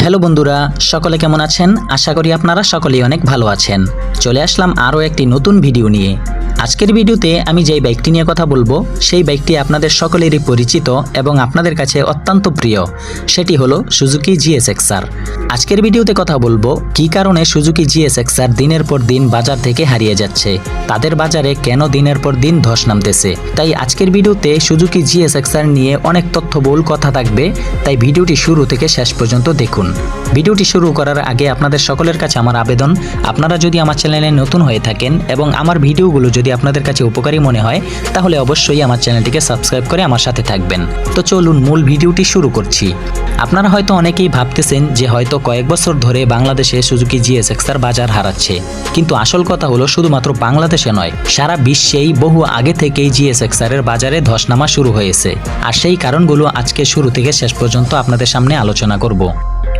Hello বন্ধুরা, সকলে কেমন আছেন? আশা করি আপনারা সকলেই অনেক ভালো আছেন। চলে আসলাম আরও একটি নতুন ভিডিও নিয়ে। আজকের ভিডিওতে আমি যেই বাইকটি নিয়ে কথা বলব, সেই বাইকটি আপনাদের সকলেরই পরিচিত এবং আপনাদের কাছে অত্যন্ত প্রিয়। সেটি হলো সুজুকি জিএসএক্সআর। আজকের ভিডিওতে কথা বলব, কি কারণে সুজুকি জিএসএক্সআর দিনের পর দিন বাজার থেকে হারিয়ে যাচ্ছে, তাদের বাজারে কেন দিনের পর দিন ধস নামতেছে। তাই আজকের ভিডিওতে সুজুকি জিএসএক্সআর নিয়ে অনেক তথ্যবহুল কথা থাকবে, তাই ভিডিওটি শুরু থেকে শেষ পর্যন্ত দেখুন। ভিডিওটি শুরু করার আগে আপনাদের সকলের কাছে আমার আবেদন, আপনারা যদি আমার চ্যানেলে নতুন হয়ে থাকেন এবং আমার ভিডিওগুলো যদি আপনাদের কাছে উপকারী মনে হয়, তাহলে অবশ্যই আমার চ্যানেলটিকে সাবস্ক্রাইব করে আমার সাথে থাকবেন। তো চলুন মূল ভিডিওটি শুরু করছি। আপনারা হয়তো অনেকেই ভাবতেছেন যে হয়তো কয়েক বছর ধরে বাংলাদেশে সুজুকি জিএসএক্সআর বাজার হারাচ্ছে। কিন্তু আসল কথা হলো, শুধুমাত্র বাংলাদেশে নয়, সারা বিশ্বেই বহু আগে থেকেই জিএসএক্সআর এর বাজারে ধস নামা শুরু হয়েছে। আর সেই কারণগুলো আজকে শুরু থেকে শেষ পর্যন্ত আপনাদের সামনে আলোচনা করব।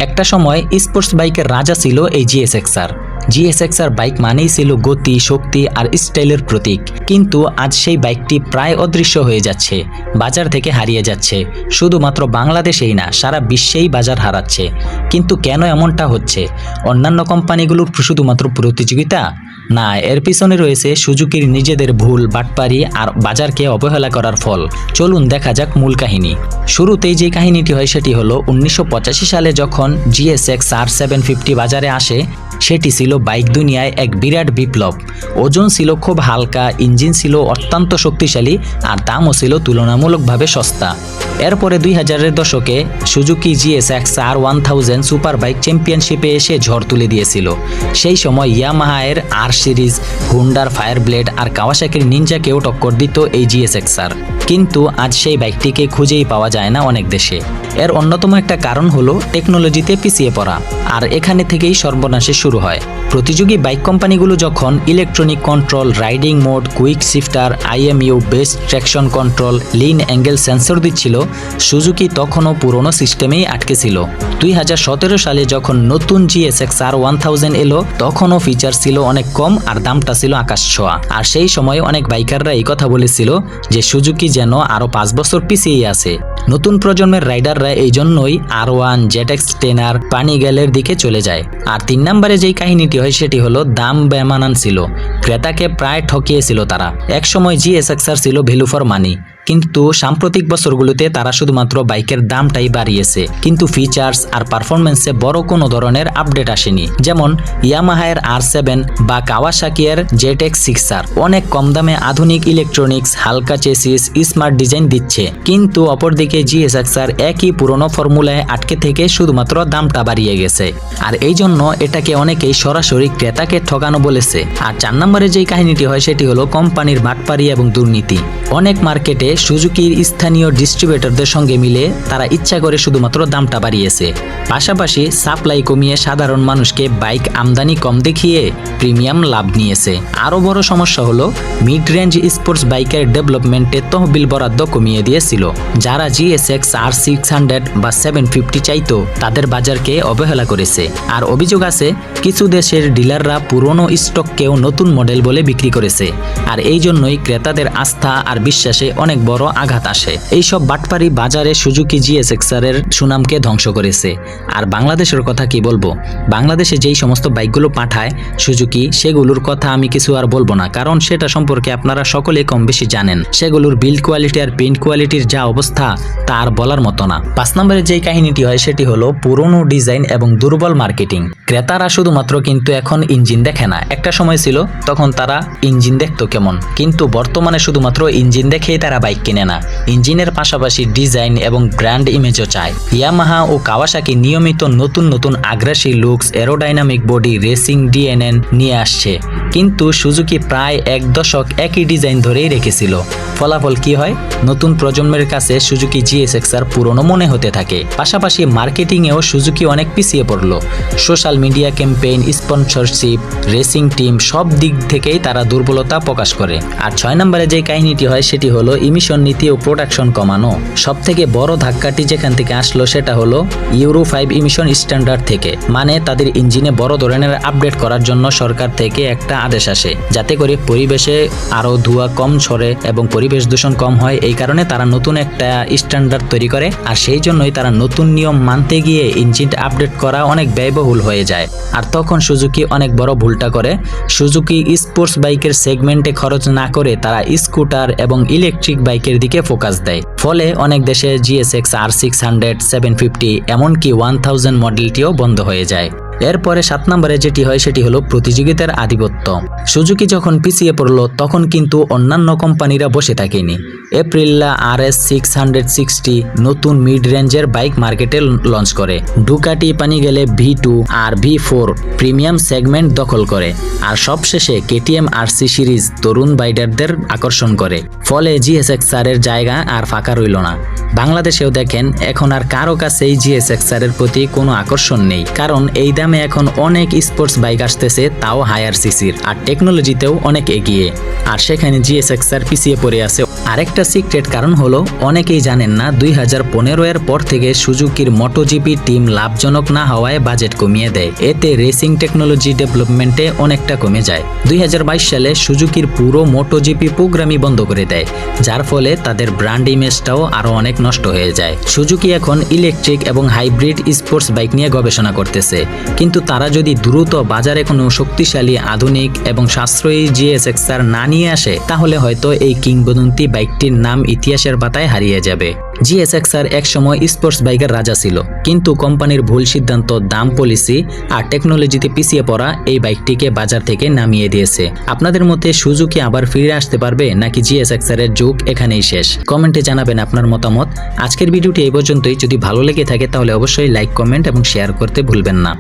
একটা সময় স্পোর্টস বাইকের রাজা ছিল এই জিএসএক্সআর জিএসএক্সআর বাইক মানেই ছিল গতি, শক্তি আর স্টাইলের প্রতীক। কিন্তু আজ সেই বাইকটি প্রায় অদৃশ্য হয়ে যাচ্ছে, বাজার থেকে হারিয়ে যাচ্ছে। শুধুমাত্র বাংলাদেশেই না, সারা বিশ্বেই বাজার হারাচ্ছে। কিন্তু কেন এমনটা হচ্ছে? অন্যান্য কোম্পানিগুলোর শুধুমাত্র প্রতিযোগিতা? না, এর পিছনে রয়েছে সুজুকির নিজেদের ভুল বাটপারি আর বাজারকে অবহেলা করার ফল। চলুন দেখা যাক মূল কাহিনী। শুরুতেই যে কাহিনীটি হয় সেটি হলো, উনিশশো পঁচাশি সালে যখন জিএসএক্স আর সেভেন ফিফটি বাজারে আসে সেটি ছিল বাইক দুনিয়ায় এক বিরাট বিপ্লব। ওজন ছিল খুব হালকা, ইঞ্জিন ছিল অত্যন্ত শক্তিশালী, আর দামও ছিল তুলনামূলকভাবে সস্তা। এরপরে দুই হাজারের দশকে Suzuki GS X R one thousand super bike চ্যাম্পিয়নশিপে এসে ঝড় তুলে দিয়েছিল। সেই সময় ইয়ামাহায়ের আর সিরিজ, হুন্ডার ফায়ার ব্লেড আর কাওয়াসাকির নিনজাকেও টক্কর দিত এই জিএস এক্স আর। কিন্তু আজ সেই বাইকটিকে খুঁজেই পাওয়া যায় না অনেক দেশে। এর অন্যতম একটা কারণ হলো টেকনোলজিতে পিছিয়ে পড়া, আর এখানে থেকেই সর্বনাশে শুরু। হয়। প্রতিযোগী বাইক কোম্পানিগুলো যখন electronic control riding mode quick shifter IMU based traction control lean angle sensor দিচ্ছিল, সুজুকি তখনও পুরনো সিস্টেমেই আটকে ছিল। দুই হাজার সতেরো সালে যখন নতুন জিএসএক্স আর ওয়ান থাউজেন্ড এলো, তখনও ফিচার ছিল অনেক কম আর দামটা ছিল আকাশ ছোঁয়া। আর সেই সময় অনেক বাইকাররা এই কথা বলেছিল যে সুজুকি যেন আরও পাঁচ বছর পিছিয়ে আছে। নতুন প্রজন্মের রাইডাররা এই জন্যই আর ওয়ান জেটেক্স টেনার পানিগ্যালের দিকে চলে যায়। আর তিন নম্বরে যেই কাহিনীটি হয় সেটি হলো দাম বেমানান ছিল। ক্রেতাকে প্রায় ঠকিয়েছিল তারা। একসময় জিএসএক্সআর ছিল ভ্যালু ফর মানি। কিন্তু সাম্প্রতিক বছরগুলোতে তারা শুধুমাত্র বাইকের দামটাই বাড়িয়েছে। কিন্তু ফিচার্স আর পারফরমেন্সে বড় কোনো ধরনের আপডেট আসেনি। যেমন ইয়ামাহায়ের আর সেভেন বা কাওয়াসাকিয়ের জেটেক্স সিক্স আর অনেক কম দামে আধুনিক ইলেকট্রনিক্স হালকা চেসিস স্মার্ট ডিজাইন দিচ্ছে। কিন্তু অপরদিকে জিএসএক্সআর একই পুরনো ফর্মুলায় আটকে থেকে শুধুমাত্র দামটা বাড়িয়ে গেছে। আর এই জন্য এটাকে অনেকেই সরাসরি ক্রেতাকে ঠকানো বলেছে। আর চার নম্বরে যেই কাহিনীটি হয়, সেটি হলো কোম্পানির বাটপারি এবং দুর্নীতি। অনেক মার্কেটে সুজুকির স্থানীয় ডিস্ট্রিবিউটরদের সঙ্গে মিলে তারা ইচ্ছা করে শুধুমাত্র দামটা বাড়িয়েছে। পাশাপাশি সাপ্লাই কমিয়ে সাধারণ মানুষকে বাইক আমদানি কম দেখিয়ে প্রিমিয়াম লাভ নিয়েছে। আরও বড় সমস্যা হলো মিড রেঞ্জ স্পোর্টস বাইকের ডেভেলপমেন্টে তহবিল বরাদ্দ কমিয়ে দিয়েছিল। যারা জিএসএক্স আর সিক্স হান্ড্রেড বা সেভেন ফিফটি চাইতো, তাদের বাজারকে অবহেলা করেছে। আর অভিযোগ আছে, কিছু দেশের ডিলাররা পুরনো স্টককেও নতুন মডেল বলে বিক্রি করেছে। আর এই জন্যই ক্রেতাদের আস্থা আর বিশ্বাসে অনেক বড় আঘাত আসে। এইসব বাটপারি বাজারে সুজুকি জিএসএক্সআর এর সুনামকে ধ্বংস করেছে। আর বাংলাদেশের কথা কি বলব? বাংলাদেশে যেই সমস্ত বাইকগুলো পাঠায় সুজুকি, সেগুলোর কথা আমি কিছু আর বলব না, কারণ সেটা সম্পর্কে আপনারা সকলে কম বেশি জানেন। সেগুলোর বিল্ড কোয়ালিটি আর প্রিন্ট কোয়ালিটির যা অবস্থা, তা আর বলার মতো না। পাঁচ নম্বরে যেই কাহিনীটি হয়, সেটি হলো পুরনো ডিজাইন এবং দুর্বল মার্কেটিং। ক্রেতারা শুধুমাত্র কিন্তু এখন ইঞ্জিন দেখে না। একটা সময় ছিল, তখন তারা ইঞ্জিন দেখতো কেমন। কিন্তু বর্তমানে শুধুমাত্র ইঞ্জিন দেখেই তারা বাইক কিনে না। ইঞ্জিনের পাশাপাশি ডিজাইন এবং ব্র্যান্ড ইমেজও চায়। ইয়ামাহা ও কাওয়াসাকি নিয়মিত নতুন নতুন আগ্রাসী looks, aerodynamic body, racing DNA নিয়ে আসছে। কিন্তু সুজুকি প্রায় এক দশক একই ডিজাইন ধরেই রেখেছিল। ফলাফল কি হয়? নতুন প্রজন্মের কাছে সুজুকি জিএসএক্সআর পুরনো মনে হতে থাকে। পাশাপাশি মার্কেটিংয়েও সুজুকি অনেক পিছিয়ে পড়ল। Social media campaign, sponsorship, racing team সব দিক থেকেই তারা দুর্বলতা প্রকাশ করে। আর ছয় নম্বরে যে কাহিনীটি হয় সেটি হলো ইমিশন ইমিশন নীতি ও প্রোডাকশন কমানো। সব থেকে বড় ধাক্কাটি যেখান থেকে আসলো সেটা হলো ইউরো ফাইভ ইমিশন স্ট্যান্ডার্ড থেকে মানে তাদের ইঞ্জিনে বড় ধরনের আপডেট করার জন্য সরকার থেকে একটা আদেশ আসে, যাতে করে পরিবেশে আরও ধোঁয়া কম ছড়ে এবং পরিবেশ দূষণ কম হয়। এই কারণে তারা নতুন একটা স্ট্যান্ডার্ড তৈরি করে আর সেই জন্যই তারা নতুন নিয়ম মানতে গিয়ে ইঞ্জিন আপডেট করা অনেক ব্যয়বহুল হয়ে যায়। আর তখন সুজুকি অনেক বড় ভুলটা করে। সুজুকি স্পোর্টস বাইকের সেগমেন্টে খরচ না করে তারা স্কুটার এবং ইলেকট্রিক বাইকের দিকে ফোকাস দেয়। ফলে অনেক দেশে GSX R six hundred seven fifty এমনকি ওয়ান থাউজেন্ড মডেলটিও বন্ধ হয়ে যায়। এরপরে সাত নম্বরে যেটি হয় সেটি হলো প্রতিযোগিতার আধিপত্য। সুজুকি যখন পিছিয়ে পড়ল, তখন কিন্তু অন্যান্য কোম্পানিরা বসে থাকেনি। Aprilia R S six hundred sixty নতুন মিড রেঞ্জের বাইক মার্কেটে লঞ্চ করে। Ducati Panigale V two আর ভি ফোর প্রিমিয়াম সেগমেন্ট দখল করে। আর সবশেষে কেটিএম আর সি সিরিজ তরুণ বাইডারদের আকর্ষণ করে। ফলে জিএসএক্স এর জায়গা আর ফাঁকা রইল না। বাংলাদেশেও দেখেন, এখন আর কারও কাছেই জিএসএক্স এর প্রতি কোনো আকর্ষণ নেই। কারণ এই দামে এখন অনেক স্পোর্টস বাইক আসতেছে, তাও হায়ার সিসির আর টেকনোলজিতেও অনেক এগিয়ে। আর সেখানে জিএসএক্স আর পিছিয়ে পড়ে আছে আরেকটা সিক্রেট কারণ হলো, অনেকেই জানেন না, দুই হাজার পনেরো এর পর থেকে সুজুকির মোটোজিপি টিম লাভজনক না হওয়ায় বাজেট কমিয়ে দেয়। এতে রেসিং টেকনোলজি ডেভেলপমেন্টে অনেকটা কমে যায়। দুই সালে সুজুকির পুরো মোটোজিপি প্রোগ্রামই বন্ধ করে দেয়, যার ফলে তাদের ব্র্যান্ড ইমেজটাও আরও অনেক নষ্ট হয়ে যায়। সুজুকি এখন ইলেকট্রিক এবং হাইব্রিড স্পোর্টস বাইক নিয়ে গবেষণা করতেছে। কিন্তু তারা যদি দ্রুত বাজারে কোনো শক্তিশালী, আধুনিক এবং সাশ্রয়ী জিএসএক্সআর না নিয়ে আসে, তাহলে হয়তো এই কিংবদন্তি বাইকটির নাম ইতিহাসের পাতায় হারিয়ে যাবে। জিএসএক্সআর একসময় স্পোর্টস বাইকের রাজা ছিল। কিন্তু কোম্পানির ভুল সিদ্ধান্ত, দাম পলিসি আর টেকনোলজিতে পিছিয়ে পড়া এই বাইকটিকে বাজার থেকে নামিয়ে দিয়েছে। আপনাদের মতে সুজুকি আবার ফিরে আসতে পারবে নাকি জিএসএক্সআর এর যুগ এখানেই শেষ? কমেন্টে জানাবেন আপনার মতামত। আজকের ভিডিওটি এই পর্যন্তই। যদি ভালো লেগে থাকে তাহলে অবশ্যই লাইক কমেন্ট এবং শেয়ার করতে ভুলবেন না।